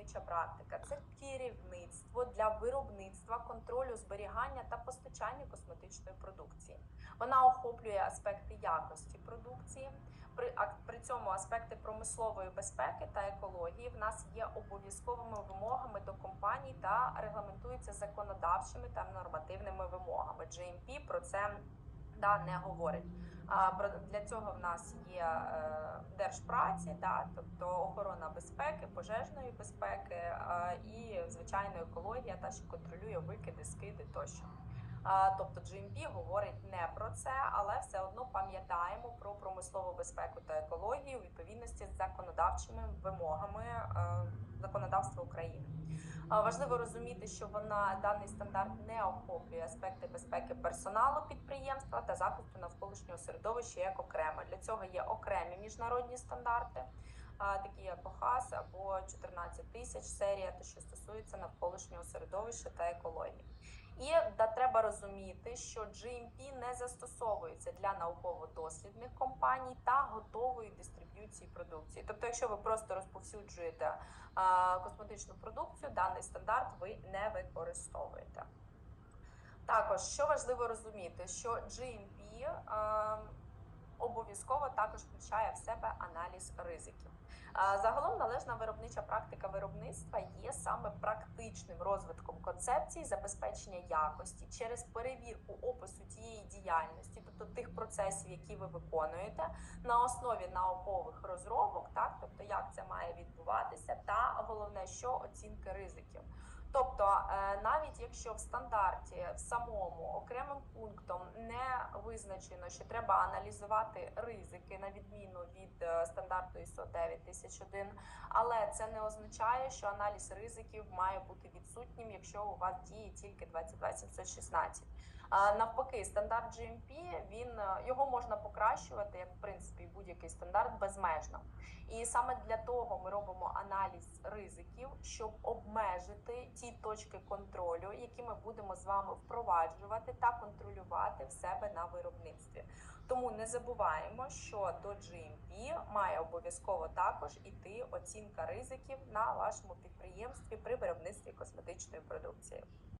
виробнича практика це керівництво для виробництва, контролю зберігання та постачання косметичної продукції. Вона охоплює аспекти якості продукції. При, при цьому аспекти промислової безпеки та екології в нас є обов'язковими вимогами до компаній та регламентуються законодавчими та нормативними вимогами. GMP про це да, не говорить. А для цього в нас є е, держпраці, да, тобто охорона безпеки, пожежної безпеки е, і звичайно екологія, та що контролює викиди, скиди тощо. Тобто GMP говорить не про це, але все одно пам'ятаємо про промислову безпеку та екологію у відповідності з законодавчими вимогами е, законодавства України. Важливо розуміти, що вона даний стандарт не охоплює аспекти безпеки персоналу підприємства та захисту навколишнього середовища як окремо. Для цього є окремі міжнародні стандарти, такі як ОХАС або 14 тисяч серія, те, що стосується навколишнього середовища та екології. І да, треба розуміти, що GMP не застосовується для науково-дослідних компаній та готової дистриб'юції продукції. Тобто, якщо ви просто розповсюджуєте а, косметичну продукцію, даний стандарт ви не використовуєте. Також що важливо розуміти, що GMP а, обов'язково також включає в себе аналіз ризиків. Загалом належна виробнича практика виробництва є саме практичним розвитком концепції забезпечення якості через перевірку опису тієї діяльності, тобто тих процесів, які ви виконуєте, на основі наукових розробок, так тобто як це має відбуватися, та головне, що оцінки ризиків. Тобто, е, навіть якщо в стандарті в самому не визначено, що треба аналізувати ризики на відміну від е, стандарту ISO 9001, але це не означає, що аналіз ризиків має бути відсутнім, якщо у вас діє тільки 22716. А навпаки, стандарт GMP, він е, його можна покращувати, як в принципі будь-який стандарт безмежно. І саме для того ми робимо аналіз ризиків, щоб обмежити ті точки контролю, які ми будемо з вами впроваджувати та контролювати в себе на виробництві. Тому не забуваємо, що до GMP має обов'язково також іти оцінка ризиків на вашому підприємстві при виробництві косметичної продукції.